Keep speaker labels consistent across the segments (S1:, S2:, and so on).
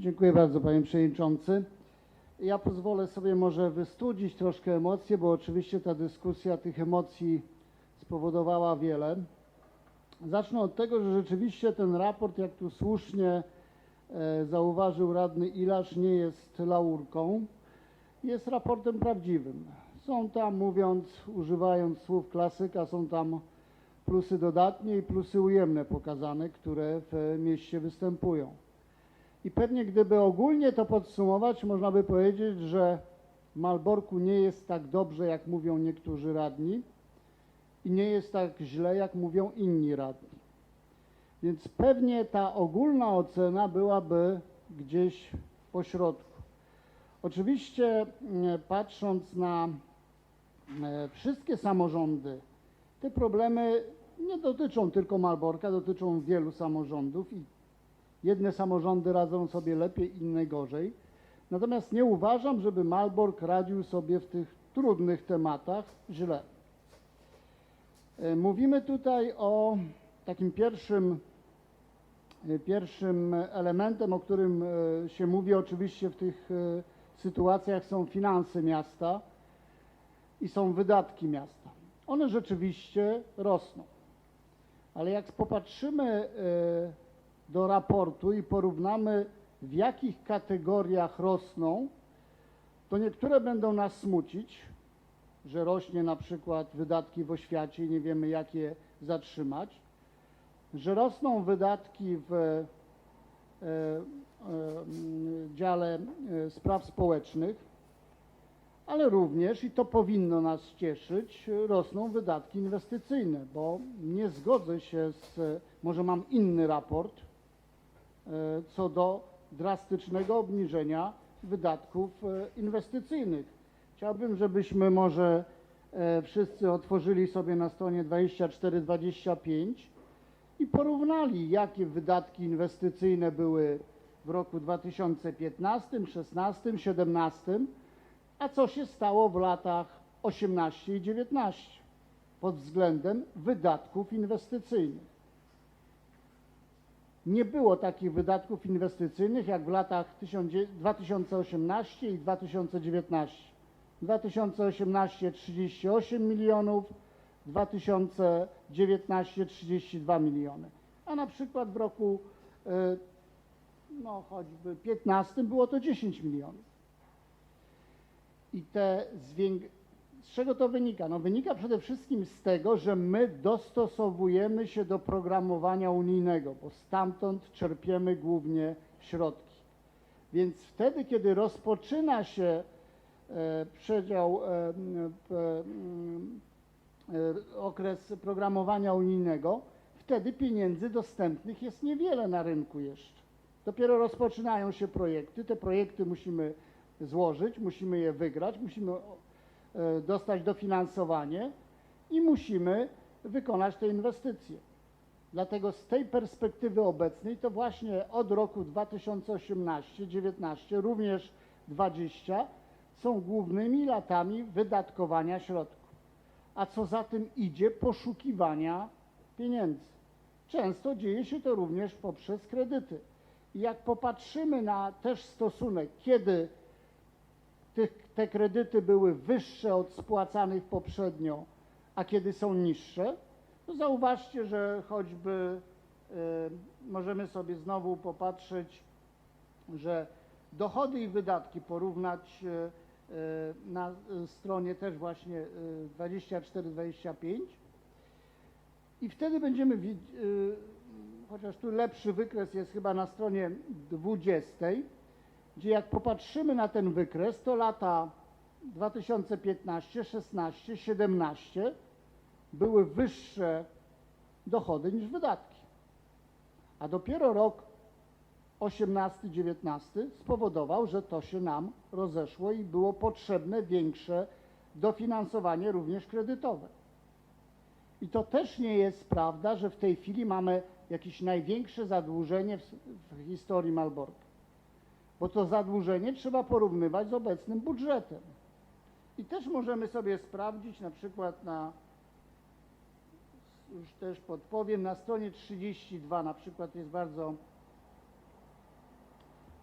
S1: Dziękuję bardzo, panie przewodniczący. Ja pozwolę sobie może wystudzić troszkę emocje, bo oczywiście ta dyskusja tych emocji spowodowała wiele. Zacznę od tego, że rzeczywiście ten raport, jak tu słusznie e, zauważył radny Ilasz, nie jest laurką, jest raportem prawdziwym. Są tam, mówiąc, używając słów klasyka, są tam plusy dodatnie i plusy ujemne pokazane, które w mieście występują. I pewnie gdyby ogólnie to podsumować, można by powiedzieć, że w Malborku nie jest tak dobrze, jak mówią niektórzy radni i nie jest tak źle, jak mówią inni radni. Więc pewnie ta ogólna ocena byłaby gdzieś po środku. Oczywiście mm, patrząc na e, wszystkie samorządy, te problemy nie dotyczą tylko Malborka, dotyczą wielu samorządów i jedne samorządy radzą sobie lepiej, inne gorzej. Natomiast nie uważam, żeby Malbork radził sobie w tych trudnych tematach źle. E, Mówimy tutaj o takim pierwszym, e, pierwszym elementem, o którym e, się mówi oczywiście w tych sytuacjach są finanse miasta i są wydatki miasta. One rzeczywiście rosną. Ale jak popatrzymy do raportu i porównamy w jakich kategoriach rosną, to niektóre będą nas smucić, że rośnie na przykład wydatki w oświacie i nie wiemy jak je zatrzymać, że rosną wydatki w e, e, dziale e, spraw społecznych, ale również, i to powinno nas cieszyć, rosną wydatki inwestycyjne, bo nie zgodzę się z, może mam inny raport, e, co do drastycznego obniżenia wydatków e, inwestycyjnych. Chciałbym, żebyśmy może e, wszyscy otworzyli sobie na stronie 24-25 i porównali, jakie wydatki inwestycyjne były w roku 2015, 16, 17, a co się stało w latach 18 i 19 pod względem wydatków inwestycyjnych. Nie było takich wydatków inwestycyjnych jak w latach 2018 i 2019. 2018 38 milionów, 2019 32 miliony. A na przykład w roku e, no choćby 15 było to 10 milionów. I te zwięk... z czego to wynika? No wynika przede wszystkim z tego, że my dostosowujemy się do programowania unijnego, bo stamtąd czerpiemy głównie środki. Więc wtedy, kiedy rozpoczyna się e, przedział, e, m, e, okres programowania unijnego, wtedy pieniędzy dostępnych jest niewiele na rynku jeszcze. Dopiero rozpoczynają się projekty, te projekty musimy złożyć, musimy je wygrać, musimy e, dostać dofinansowanie i musimy wykonać te inwestycje. Dlatego z tej perspektywy obecnej to właśnie od roku 2018, 19, również 20 są głównymi latami wydatkowania środków. A co za tym idzie poszukiwania pieniędzy. Często dzieje się to również poprzez kredyty. I jak popatrzymy na też stosunek, kiedy te kredyty były wyższe od spłacanych poprzednio, a kiedy są niższe, to zauważcie, że choćby e, możemy sobie znowu popatrzeć, że dochody i wydatki porównać e, e, na stronie też właśnie e, 24-25 i wtedy będziemy widzieć, chociaż tu lepszy wykres jest chyba na stronie 20, gdzie jak popatrzymy na ten wykres, to lata 2015, 16, 17 były wyższe dochody niż wydatki. A dopiero rok 18-19 spowodował, że to się nam rozeszło i było potrzebne większe dofinansowanie również kredytowe. I to też nie jest prawda, że w tej chwili mamy jakieś największe zadłużenie w, w historii Malborka bo to zadłużenie trzeba porównywać z obecnym budżetem. I też możemy sobie sprawdzić na przykład na, już też podpowiem, na stronie 32 na przykład jest bardzo,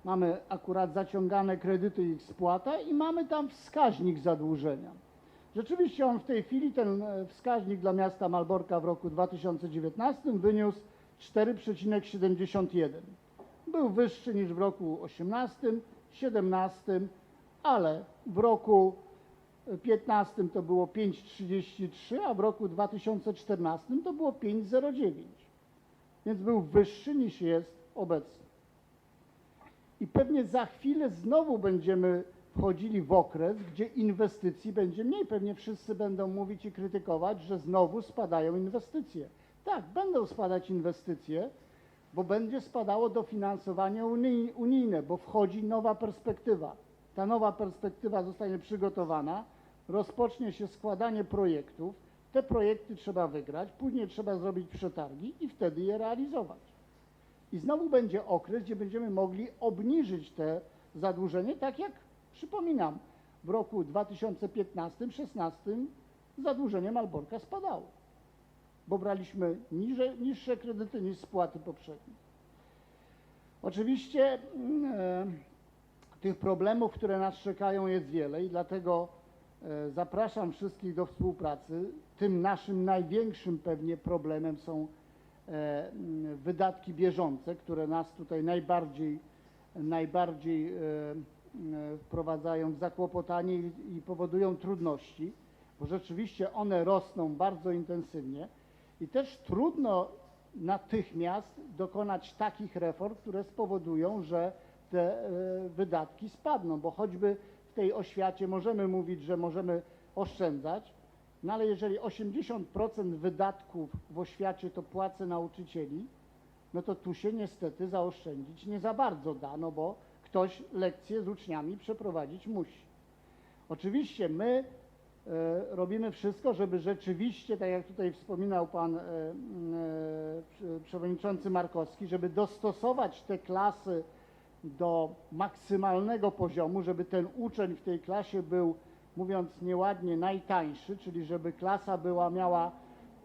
S1: mamy akurat zaciągane kredyty i ich spłata i mamy tam wskaźnik zadłużenia. Rzeczywiście on w tej chwili, ten e, wskaźnik dla miasta Malborka w roku 2019 wyniósł 4,71. Był wyższy niż w roku 18, 17, ale w roku 15 to było 5,33, a w roku 2014 to było 5,09. Więc był wyższy niż jest obecnie. I pewnie za chwilę znowu będziemy wchodzili w okres, gdzie inwestycji będzie mniej. Pewnie wszyscy będą mówić i krytykować, że znowu spadają inwestycje. Tak, będą spadać inwestycje, bo będzie spadało dofinansowanie unij- unijne, bo wchodzi nowa perspektywa. Ta nowa perspektywa zostanie przygotowana, rozpocznie się składanie projektów. Te projekty trzeba wygrać, później trzeba zrobić przetargi i wtedy je realizować. I znowu będzie okres, gdzie będziemy mogli obniżyć te zadłużenie, tak jak przypominam, w roku 2015-16 zadłużenie Malborka spadało, bo braliśmy niższe kredyty niż spłaty poprzednie. Oczywiście e, tych problemów, które nas czekają jest wiele i dlatego e, zapraszam wszystkich do współpracy. Tym naszym największym pewnie problemem są e, wydatki bieżące, które nas tutaj najbardziej, najbardziej e, e, wprowadzają w zakłopotanie i, i powodują trudności, bo rzeczywiście one rosną bardzo intensywnie i też trudno natychmiast dokonać takich reform, które spowodują, że te e, wydatki spadną, bo choćby w tej oświacie możemy mówić, że możemy oszczędzać, no ale jeżeli 80% wydatków w oświacie to płace nauczycieli, no to tu się niestety zaoszczędzić nie za bardzo da, no bo ktoś lekcje z uczniami przeprowadzić musi. Oczywiście my robimy wszystko, żeby rzeczywiście, tak jak tutaj wspominał pan e, e, przewodniczący Markowski, żeby dostosować te klasy do maksymalnego poziomu, żeby ten uczeń w tej klasie był, mówiąc nieładnie, najtańszy, czyli żeby klasa była, miała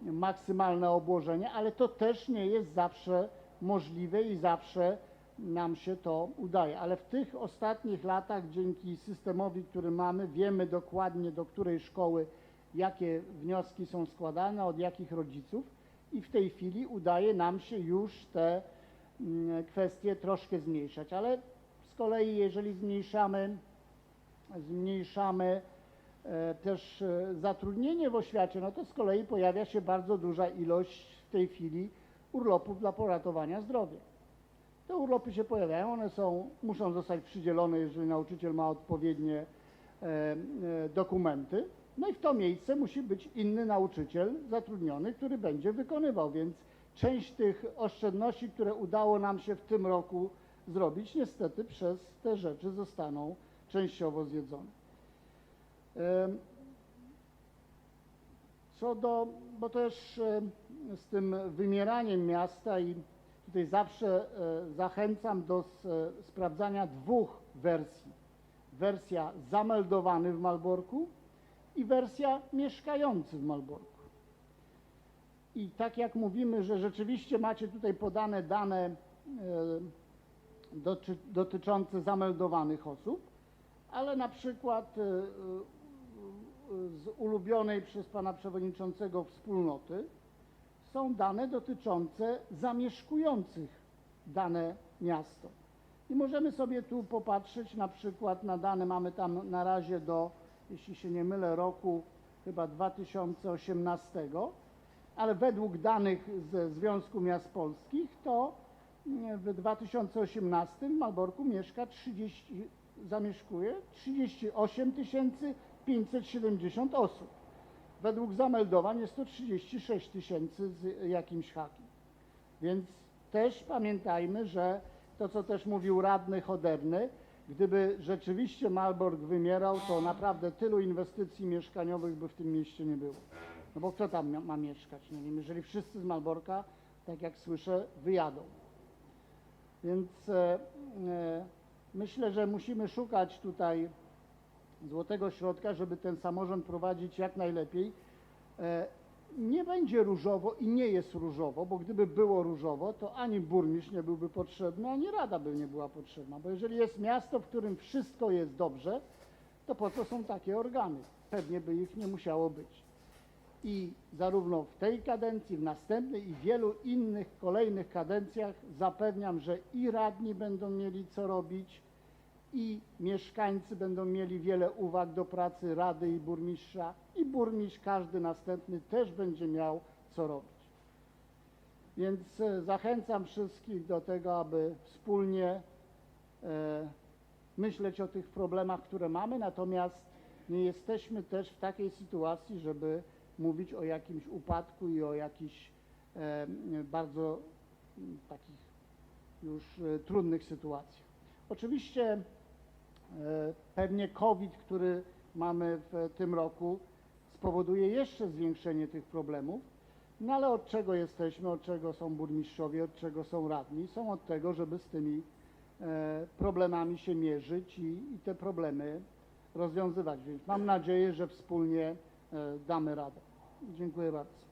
S1: maksymalne obłożenie, ale to też nie jest zawsze możliwe i zawsze nam się to udaje. Ale w tych ostatnich latach, dzięki systemowi, który mamy, wiemy dokładnie do której szkoły, jakie wnioski są składane, od jakich rodziców i w tej chwili udaje nam się już te mm, kwestie troszkę zmniejszać. Ale z kolei, jeżeli zmniejszamy, zmniejszamy e, też e, zatrudnienie w oświacie, no to z kolei pojawia się bardzo duża ilość w tej chwili urlopów dla poratowania zdrowia. Te urlopy się pojawiają, one są, muszą zostać przydzielone, jeżeli nauczyciel ma odpowiednie e, e, dokumenty. No i w to miejsce musi być inny nauczyciel zatrudniony, który będzie wykonywał, więc część tych oszczędności, które udało nam się w tym roku zrobić, niestety przez te rzeczy zostaną częściowo zjedzone. Co do, bo też z tym wymieraniem miasta i tutaj zawsze e, zachęcam do e, sprawdzania dwóch wersji. Wersja zameldowany w Malborku i wersja mieszkający w Malborku. I tak jak mówimy, że rzeczywiście macie tutaj podane dane e, doty, dotyczące zameldowanych osób, ale na przykład z ulubionej przez pana przewodniczącego wspólnoty są dane dotyczące zamieszkujących dane miasto. I możemy sobie tu popatrzeć na przykład na dane, mamy tam na razie do, jeśli się nie mylę, roku chyba 2018, ale według danych ze Związku Miast Polskich to mm, w 2018 w Malborku mieszka 30, zamieszkuje 38 570 osób. Według zameldowań jest to 36 tysięcy z jakimś hakiem. Więc też pamiętajmy, że to, co też mówił radny Choderny, gdyby rzeczywiście Malbork wymierał, to naprawdę tylu inwestycji mieszkaniowych by w tym mieście nie było. No bo kto tam ma mieszkać? Nie wiem, jeżeli wszyscy z Malborka, tak jak słyszę, wyjadą. Więc e, e, myślę, że musimy szukać tutaj złotego środka, żeby ten samorząd prowadzić jak najlepiej. E, nie będzie różowo i nie jest różowo, bo gdyby było różowo, to ani burmistrz nie byłby potrzebny, ani rada by nie była potrzebna. Bo jeżeli jest miasto, w którym wszystko jest dobrze, to po co są takie organy? Pewnie by ich nie musiało być. I zarówno w tej kadencji, w następnej i wielu innych kolejnych kadencjach zapewniam, że i radni będą mieli co robić, i mieszkańcy będą mieli wiele uwag do pracy rady i burmistrza, i burmistrz każdy następny też będzie miał co robić. Więc e, zachęcam wszystkich do tego, aby wspólnie e, myśleć o tych problemach, które mamy, natomiast nie jesteśmy też w takiej sytuacji, żeby mówić o jakimś upadku i o jakichś e, bardzo takich już e, trudnych sytuacjach. Oczywiście pewnie COVID, który mamy w tym roku, spowoduje jeszcze zwiększenie tych problemów, no ale od czego jesteśmy, od czego są burmistrzowie, od czego są radni? Są od tego, żeby z tymi e, problemami się mierzyć i, i te problemy rozwiązywać. Więc mam nadzieję, że wspólnie e, damy radę. Dziękuję bardzo.